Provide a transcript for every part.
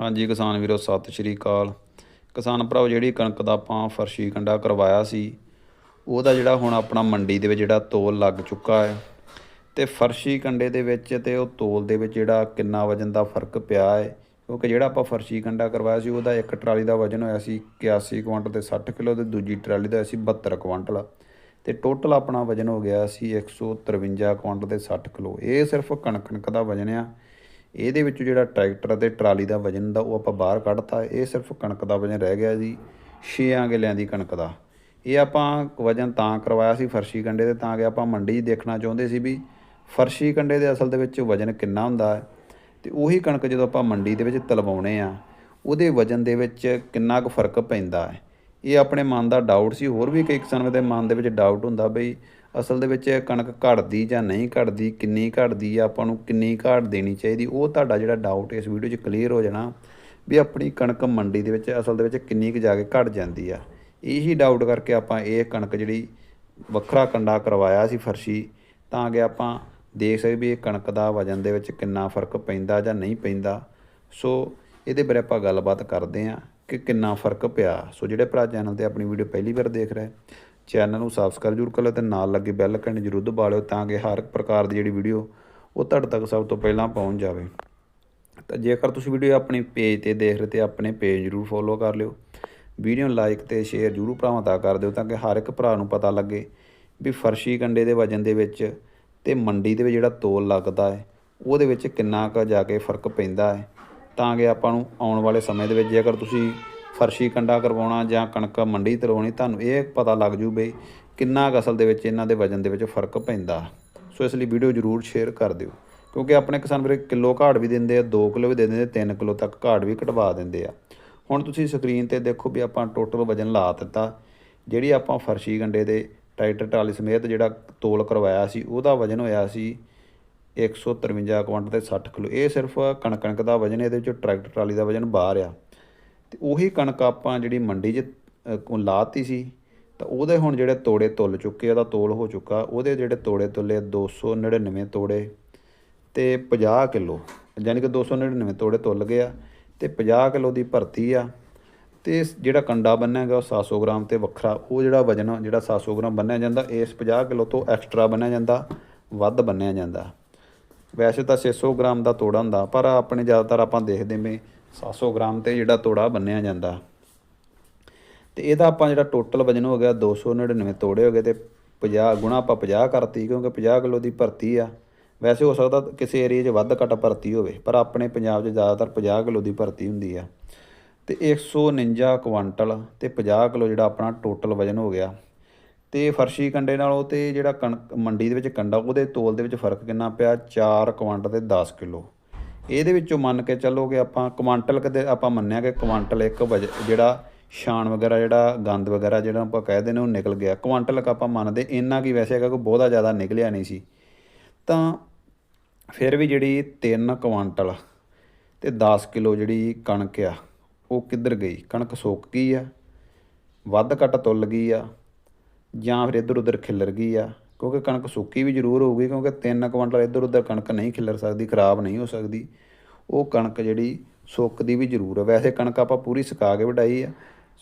ਹਾਂਜੀ, ਕਿਸਾਨ ਵੀਰੋ, ਸਤਿ ਸ਼੍ਰੀ ਅਕਾਲ। ਕਿਸਾਨ ਭਰਾਓ, ਜਿਹੜੀ ਕਣਕ ਦਾ ਆਪਾਂ ਫਰਸ਼ੀ ਕੰਡਾ ਕਰਵਾਇਆ ਸੀ, ਉਹਦਾ ਜਿਹੜਾ ਹੁਣ ਆਪਣਾ ਮੰਡੀ ਦੇ ਵਿੱਚ ਜਿਹੜਾ ਤੋਲ ਲੱਗ ਚੁੱਕਾ ਹੈ ਤੇ ਫਰਸ਼ੀ ਕੰਡੇ ਦੇ ਵਿੱਚ ਤੇ ਉਹ ਤੋਲ ਦੇ ਵਿੱਚ ਜਿਹੜਾ ਕਿੰਨਾ ਵਜਨ ਦਾ ਫ਼ਰਕ ਪਿਆ ਹੈ, ਕਿਉਂਕਿ ਜਿਹੜਾ ਆਪਾਂ ਫਰਸ਼ੀ ਕੰਡਾ ਕਰਵਾਇਆ ਸੀ, ਉਹਦਾ ਇੱਕ ਟਰਾਲੀ ਦਾ ਵਜਨ ਹੋਇਆ ਸੀ 81 ਕੁਇੰਟਲ ਤੇ 60 ਕਿਲੋ ਤੇ ਦੂਜੀ ਟਰਾਲੀ ਦਾ ਹੋਇਆ ਸੀ 72 ਕੁਇੰਟਲ ਤੇ ਟੋਟਲ ਆਪਣਾ ਵਜਨ ਹੋ ਗਿਆ ਸੀ 153 ਕੁਇੰਟਲ ਤੇ 60 ਕਿਲੋ। ਇਹ ਸਿਰਫ ਕਣਕ ਕਣਕ ਦਾ ਵਜਨ ਆ। ਇਹਦੇ ਵਿੱਚ ਜਿਹੜਾ ਟਰੈਕਟਰ ਅਤੇ ਟਰਾਲੀ ਦਾ ਵਜਨ ਦਾ ਉਹ ਆਪਾਂ ਬਾਹਰ ਕੱਢਤਾ। ਇਹ ਸਿਰਫ ਕਣਕ ਦਾ ਵਜਨ ਰਹਿ ਗਿਆ ਜੀ 6 ਕਿੱਲਿਆਂ ਦੀ ਕਣਕ ਦਾ। ਇਹ ਆਪਾਂ ਵਜਨ ਤਾਂ ਕਰਵਾਇਆ ਸੀ ਫਰਸ਼ੀ ਕੰਡੇ ਤੇ, ਤਾਂ ਕਿ ਆਪਾਂ ਮੰਡੀ ਦੇਖਣਾ ਚਾਹੁੰਦੇ ਸੀ ਵੀ ਫਰਸ਼ੀ ਕੰਡੇ ਦੇ ਅਸਲ ਦੇ ਵਿੱਚ ਵਜਨ ਕਿੰਨਾ ਹੁੰਦਾ ਹੈ। ਤੇ ਉਹੀ ਕਣਕ ਜਦੋਂ ਆਪਾਂ ਮੰਡੀ ਦੇ ਵਿੱਚ ਤਲਵਾਉਣੇ ਆ, ਉਹਦੇ ਵਜਨ ਦੇ ਵਿੱਚ ਕਿੰਨਾ ਕੁ ਫ਼ਰਕ ਪੈਂਦਾ ਹੈ। ਇਹ ਆਪਣੇ ਮਨ ਦਾ ਡਾਊਟ ਸੀ। ਹੋਰ ਵੀ ਕਈ ਕਿਸਾਨਾਂ ਦੇ ਮਨ ਦੇ ਵਿੱਚ ਡਾਊਟ ਹੁੰਦਾ ਬਈ ਅਸਲ ਦੇ ਵਿੱਚ ਕਣਕ ਘਟਦੀ ਜਾਂ ਨਹੀਂ ਘਟਦੀ, ਕਿੰਨੀ ਘਟਦੀ ਆ, ਆਪਾਂ ਨੂੰ ਕਿੰਨੀ ਘਾਟ ਦੇਣੀ ਚਾਹੀਦੀ, ਉਹ ਤੁਹਾਡਾ ਜਿਹੜਾ ਡਾਊਟ ਇਸ ਵੀਡੀਓ 'ਚ ਕਲੀਅਰ ਹੋ ਜਾਣਾ ਵੀ ਆਪਣੀ ਕਣਕ ਮੰਡੀ ਦੇ ਵਿੱਚ ਅਸਲ ਦੇ ਵਿੱਚ ਕਿੰਨੀ ਕੁ ਜਾ ਕੇ ਘਟ ਜਾਂਦੀ ਆ। ਇਹੀ ਡਾਊਟ ਕਰਕੇ ਆਪਾਂ ਇਹ ਕਣਕ ਜਿਹੜੀ ਵੱਖਰਾ ਕੰਡਾ ਕਰਵਾਇਆ ਸੀ ਫਰਸ਼ੀ, ਤਾਂ ਕਿ ਆਪਾਂ ਦੇਖ ਸਕਦੇ ਵੀ ਇਹ ਕਣਕ ਦਾ ਵਜਨ ਦੇ ਵਿੱਚ ਕਿੰਨਾ ਫ਼ਰਕ ਪੈਂਦਾ ਜਾਂ ਨਹੀਂ ਪੈਂਦਾ। ਸੋ ਇਹਦੇ ਬਾਰੇ ਆਪਾਂ ਗੱਲਬਾਤ ਕਰਦੇ ਹਾਂ ਕਿ ਕਿੰਨਾ ਫ਼ਰਕ ਪਿਆ। ਸੋ ਜਿਹੜੇ ਭਰਾ ਚੈਨਲ ਤੇ ਆਪਣੀ ਵੀਡੀਓ ਪਹਿਲੀ ਵਾਰ ਦੇਖ ਰਹੇ ਚੈਨਲ ਨੂੰ ਸਬਸਕ੍ਰਾਈਬ ਜ਼ਰੂਰ ਕਰ ਲਓ ਤੇ ਨਾਲ ਲੱਗੇ ਬੈਲ ਆਈਕਨ ਜ਼ਰੂਰ ਦਬਾ ਲਿਓ ਤਾਂ ਕਿ ਹਰ ਇੱਕ ਪ੍ਰਕਾਰ ਦੀ ਜਿਹੜੀ ਵੀਡੀਓ ਉਹ ਤੁਹਾਡੇ ਤੱਕ ਸਭ ਤੋਂ ਪਹਿਲਾਂ ਪਹੁੰਚ ਜਾਵੇ। ਤਾਂ ਜੇਕਰ ਤੁਸੀਂ ਵੀਡੀਓ ਆਪਣੇ ਪੇਜ ਤੇ ਦੇਖ ਰਹੇ ਤੇ ਆਪਣੇ ਪੇਜ ਜ਼ਰੂਰ ਫੋਲੋ ਕਰ ਲਿਓ। ਵੀਡੀਓ ਨੂੰ ਲਾਈਕ ਤੇ ਸ਼ੇਅਰ ਜ਼ਰੂਰ ਭਰਾਵਾਂ ਤੱਕ ਕਰ ਦਿਓ ਤਾਂ ਕਿ ਹਰ ਇੱਕ ਭਰਾ ਨੂੰ ਪਤਾ ਲੱਗੇ ਵੀ ਫਰਸ਼ੀ ਕੰਡੇ ਦੇ ਵਜਨ ਦੇ ਵਿੱਚ ਤੇ ਮੰਡੀ ਦੇ ਵਿੱਚ ਜਿਹੜਾ ਤੋਲ ਲੱਗਦਾ ਹੈ, ਉਹਦੇ ਵਿੱਚ ਕਿੰਨਾ ਕੁ ਜਾ ਕੇ ਫ਼ਰਕ ਪੈਂਦਾ ਹੈ। ਤਾਂ ਕਿ ਆਪਾਂ ਨੂੰ ਆਉਣ ਵਾਲੇ ਸਮੇਂ ਦੇ ਵਿੱਚ ਜੇਕਰ ਤੁਸੀਂ ਫਰਸ਼ੀ ਕੰਡਾ ਕਰਵਾਉਣਾ ਜਾਂ ਕਣਕ ਮੰਡੀ ਤਰਵਾਉਣੀ ਤੁਹਾਨੂੰ ਇਹ ਪਤਾ ਲੱਗ ਜੂ ਬਈ ਕਿੰਨਾ ਕੁ ਅਸਲ ਦੇ ਵਿੱਚ ਇਹਨਾਂ ਦੇ ਵਜਨ ਦੇ ਵਿੱਚ ਫ਼ਰਕ ਪੈਂਦਾ। ਸੋ ਇਸ ਲਈ ਵੀਡੀਓ ਜ਼ਰੂਰ ਸ਼ੇਅਰ ਕਰ ਦਿਓ, ਕਿਉਂਕਿ ਆਪਣੇ ਕਿਸਾਨ ਵੀਰੇ ਕਿਲੋ ਘਾੜ ਵੀ ਦਿੰਦੇ ਆ 2 ਕਿਲੋ ਵੀ ਦੇ ਦਿੰਦੇ 3 ਕਿਲੋ ਤੱਕ ਘਾੜ ਵੀ ਕਟਵਾ ਦਿੰਦੇ ਆ। ਹੁਣ ਤੁਸੀਂ ਸਕਰੀਨ ਤੇ ਦੇਖੋ ਵੀ ਆਪਾਂ ਟੋਟਲ ਵਜਨ ਲਾ ਦਿੱਤਾ। ਜਿਹੜੀ ਆਪਾਂ ਫਰਸ਼ੀ ਗੰਡੇ ਦੇ ਟਰੈਕਟਰ ਟਰਾਲੀ ਸਮੇਤ ਜਿਹੜਾ ਤੋਲ ਕਰਵਾਇਆ ਸੀ, ਉਹਦਾ ਵਜਨ ਹੋਇਆ ਸੀ 153 ਕੁਇੰਟਲ ਤੇ 60 ਕਿਲੋ। ਇਹ ਸਿਰਫ ਕਣਕ ਕਣਕ ਦਾ ਵਜਨ, ਇਹਦੇ ਵਿੱਚ ਟਰੈਕਟਰ ਟਰਾਲੀ ਦਾ ਵਜਨ ਬਾਹਰ ਆ। ਤੇ ਉਹੀ ਕਣਕ ਆਪਾਂ ਜਿਹੜੀ ਮੰਡੀ 'ਚ ਅ, ਲਾਤੀ ਸੀ ਤਾਂ ਉਹਦੇ ਹੁਣ ਜਿਹੜੇ ਤੋੜੇ ਤੁੱਲ ਚੁੱਕੇ ਆ ਉਹਦਾ ਤੋਲ ਹੋ ਚੁੱਕਾ ਉਹਦੇ ਜਿਹੜੇ ਤੋੜੇ ਤੁੱਲੇ 299 ਤੋੜੇ ਤੇ 50 ਕਿਲੋ ਯਾਨੀ ਕਿ 299 ਤੋੜੇ ਤੁੱਲ ਗਏ ਆ ਤੇ 50 ਕਿਲੋ ਦੀ ਭਰਤੀ ਆ ਤੇ ਜਿਹੜਾ ਕੰਡਾ ਬੰਨਿਆ ਗਿਆ ਉਹ 700 ਗ੍ਰਾਮ ਤੇ ਵੱਖਰਾ ਉਹ ਜਿਹੜਾ ਵਜਨ ਆ, ਜਿਹੜਾ 700 ਗ੍ਰਾਮ ਬੰਨਿਆ ਜਾਂਦਾ ਇਸ 50 ਕਿਲੋ ਤੋਂ ਐਕਸਟਰਾ ਬੰਨਿਆ ਜਾਂਦਾ ਵੱਧ ਬੰਨਿਆ ਜਾਂਦਾ। ਵੈਸੇ ਤਾਂ 600 ਗ੍ਰਾਮ ਦਾ ਤੋੜਾ ਹੁੰਦਾ ਪਰ ਆਪਣੇ ਜ਼ਿਆਦਾਤਰ ਆਪਾਂ ਦੇਖਦੇ ਮੈਂ 700 ਗ੍ਰਾਮ ਤੇ ਜਿਹੜਾ ਤੋੜਾ ਬੰਨਿਆ ਜਾਂਦਾ। ਤੇ ਇਹਦਾ ਆਪਾਂ ਜਿਹੜਾ ਟੋਟਲ ਵਜਨ ਹੋ ਗਿਆ 299 ਤੋੜੇ ਹੋ ਗਏ ਤੇ 50 ਗੁਣਾ ਆਪਾਂ 50 ਕਰਤੀ ਕਿਉਂਕਿ 50 ਕਿਲੋ ਦੀ ਭਰਤੀ ਆ। ਵੈਸੇ ਹੋ ਸਕਦਾ ਕਿਸੇ ਏਰੀਆ 'ਚ ਵੱਧ ਘੱਟ ਭਰਤੀ ਹੋਵੇ, ਪਰ ਆਪਣੇ ਪੰਜਾਬ 'ਚ ਜ਼ਿਆਦਾਤਰ 50 ਕਿਲੋ ਦੀ ਭਰਤੀ ਹੁੰਦੀ ਆ। ਤੇ 149 ਕੁਆਂਟਲ ਤੇ 50 ਕਿਲੋ ਜਿਹੜਾ ਆਪਣਾ ਟੋਟਲ ਵਜਨ ਹੋ ਗਿਆ। ਤੇ ਫਰਸ਼ੀ ਕੰਡੇ ਨਾਲੋਂ ਤੇ ਜਿਹੜਾ ਕਣਕ ਮੰਡੀ ਦੇ ਵਿੱਚ ਕੰਡਾ, ਉਹਦੇ ਤੋਲ ਦੇ ਵਿੱਚ ਫ਼ਰਕ ਕਿੰਨਾ ਪਿਆ? 4 ਕੁਆਂਟਲ ਤੇ 10 ਕਿਲੋ। ਇਹਦੇ ਵਿੱਚੋਂ ਮੰਨ ਕੇ ਚੱਲੋਗੇ ਆਪਾਂ ਕੁਆਂਟਲ ਕਦੇ ਆਪਾਂ ਮੰਨਿਆ ਕਿ ਕੁਆਂਟਲ ਇੱਕ ਵਜ ਜਿਹੜਾ ਸ਼ਾਨ ਵਗੈਰਾ, ਜਿਹੜਾ ਗੰਦ ਵਗੈਰਾ ਜਿਹੜਾ ਆਪਾਂ ਕਹਿੰਦੇ ਨੇ ਉਹ ਨਿਕਲ ਗਿਆ। ਕੁਆਂਟਲ ਕ ਆਪਾਂ ਮੰਨਦੇ, ਇੰਨਾ ਕੀ ਵੈਸੇ ਹੈਗਾ ਕੋਈ ਬਹੁਤਾ ਜ਼ਿਆਦਾ ਨਿਕਲਿਆ ਨਹੀਂ ਸੀ। ਤਾਂ ਫਿਰ ਵੀ ਜਿਹੜੀ 3 ਕੁਆਂਟਲ ਤੇ 10 ਕਿਲੋ ਜਿਹੜੀ ਕਣਕ ਆ, ਉਹ ਕਿੱਧਰ ਗਈ? ਕਣਕ ਸੁੱਕ ਗਈ ਆ, ਵੱਧ ਘੱਟ ਤੁੱਲ ਗਈ ਆ, ਜਾਂ ਫਿਰ ਇੱਧਰ ਉੱਧਰ ਖਿਲਰ ਗਈ ਆ। ਕਿਉਂਕਿ ਕਣਕ ਸੁੱਕੀ ਵੀ ਜ਼ਰੂਰ ਹੋਊਗੀ, ਕਿਉਂਕਿ 3 ਕੁਇੰਟਲ ਇੱਧਰ ਉੱਧਰ ਕਣਕ ਨਹੀਂ ਖਿਲਰ ਸਕਦੀ, ਖਰਾਬ ਨਹੀਂ ਹੋ ਸਕਦੀ। ਉਹ ਕਣਕ ਜਿਹੜੀ ਸੁੱਕਦੀ ਵੀ ਜ਼ਰੂਰ ਆ। ਵੈਸੇ ਕਣਕ ਆਪਾਂ ਪੂਰੀ ਸੁਕਾ ਕੇ ਵਢਾਈ ਆ।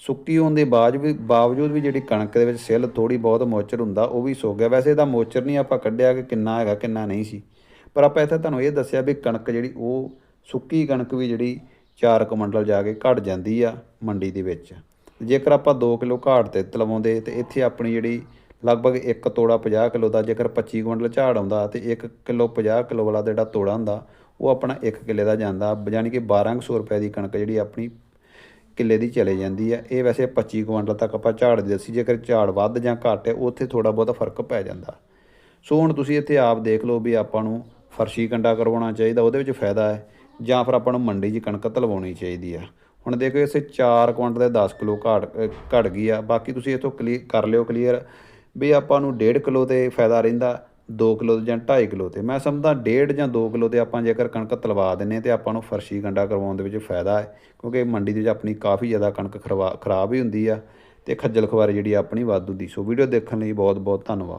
ਸੁੱਕੀ ਹੋਣ ਦੇ ਬਾਅਦ ਵੀ, ਬਾਵਜੂਦ ਵੀ ਜਿਹੜੀ ਕਣਕ ਦੇ ਵਿੱਚ ਸਿੱਲ ਥੋੜੀ ਬਹੁਤ ਮੋਚਰ ਹੁੰਦਾ, ਉਹ ਵੀ ਸੁੱਕ ਗਿਆ। ਵੈਸੇ ਇਹਦਾ ਮੋਚਰ ਨਹੀਂ ਆਪਾਂ ਕੱਢਿਆ ਕਿ ਕਿੰਨਾ ਹੈਗਾ, ਕਿੰਨਾ ਨਹੀਂ ਸੀ। ਪਰ ਆਪਾਂ ਇੱਥੇ ਤੁਹਾਨੂੰ ਇਹ ਦੱਸਿਆ ਵੀ ਕਣਕ ਜਿਹੜੀ, ਉਹ ਸੁੱਕੀ ਕਣਕ ਵੀ ਜਿਹੜੀ 4 ਕੁਇੰਟਲ ਜਾ ਕੇ ਘਟ ਜਾਂਦੀ ਆ ਮੰਡੀ ਦੇ ਵਿੱਚ। ਜੇਕਰ ਆਪਾਂ 2 ਕਿਲੋ ਘਾਟ ਤੇ ਲਵਾਉਂਦੇ ਤੇ ਇੱਥੇ ਆਪਣੀ ਜਿਹੜੀ ਲਗਭਗ 1 ਤੋੜਾ 50 ਕਿਲੋ ਦਾ ਜੇਕਰ 25 ਕੁਇੰਟਲ ਝਾੜ ਆਉਂਦਾ ਤੇ 1 ਕਿਲੋ 50 ਕਿਲੋ ਵਾਲਾ ਜਿਹੜਾ ਤੋੜਾ ਹੁੰਦਾ ਉਹ ਆਪਣਾ 1 ਕਿੱਲੇ ਦਾ ਜਾਂਦਾ। ਯਾਨੀ ਕਿ 1200 ਰੁਪਏ ਦੀ ਕਣਕ ਜਿਹੜੀ ਆਪਣੀ ਕਿੱਲੇ ਦੀ ਚਲੇ ਜਾਂਦੀ ਆ। ਇਹ ਵੈਸੇ 25 ਕੁਇੰਟਲ ਤੱਕ ਆਪਾਂ ਝਾੜ ਦੇ ਦੱਸੀ ਜੇਕਰ ਝਾੜ ਵੱਧ ਜਾਂ ਘੱਟ ਹੈ ਉੱਥੇ ਥੋੜਾ ਬਹੁਤਾ ਫ਼ਰਕ ਪੈ ਜਾਂਦਾ। ਸੋ ਹੁਣ ਤੁਸੀਂ ਇੱਥੇ ਆਪ ਦੇਖ ਲਓ ਵੀ ਆਪਾਂ ਨੂੰ ਫਰਸ਼ੀ ਕੰਡਾ ਕਰਵਾਉਣਾ ਚਾਹੀਦਾ ਉਹਦੇ ਵਿੱਚ ਫਾਇਦਾ ਹੈ ਜਾਂ ਫਿਰ ਆਪਾਂ ਨੂੰ ਮੰਡੀ 'ਚ ਕਣਕ ਤਲਵਾਉਣੀ ਚਾਹੀਦੀ ਆ। ਹੁਣ ਦੇਖੋ ਇਸੇ 4 ਕੁਇੰਟਲ ਦੇ 10 ਕਿਲੋ ਘਾਟ ਅ, ਘਟ ਗਈ ਆ। ਬਾਕੀ ਤੁਸੀਂ ਇਥੋਂ ਕਲੀ ਕਰ ਲਿਓ ਕਲੀਅਰ ਵੀ ਆਪਾਂ ਨੂੰ 1.5 ਕਿਲੋ ਤੇ ਫਾਇਦਾ ਰਹਿੰਦਾ 2 ਕਿਲੋ ਜਾਂ 2.5 ਕਿਲੋ ਤੇ। ਮੈਂ ਸਮਝਦਾ 1.5 ਜਾਂ 2 ਕਿਲੋ ਤੇ ਆਪਾਂ ਜੇਕਰ ਕਣਕ ਤਲਵਾ ਦਿੰਨੇ ਤੇ ਆਪਾਂ ਨੂੰ ਫਰਸ਼ੀ ਗੰਡਾ ਕਰਵਾਉਣ ਦੇ ਵਿੱਚ ਫਾਇਦਾ ਹੈ, ਕਿਉਂਕਿ ਮੰਡੀ ਦੇ ਵਿੱਚ ਆਪਣੀ ਕਾਫੀ ਜ਼ਿਆਦਾ ਕਣਕ ਖਰਵਾ ਖਰਾਬ ਹੀ ਹੁੰਦੀ ਆ ਤੇ ਖੱਜਲ ਖਵਾਰੀ ਜਿਹੜੀ ਆਪਣੀ ਵਾਧੂ ਦੀ ਸੋ ਵੀਡੀਓ ਦੇਖਣ ਲਈ ਬਹੁਤ ਬਹੁਤ ਧੰਨਵਾਦ।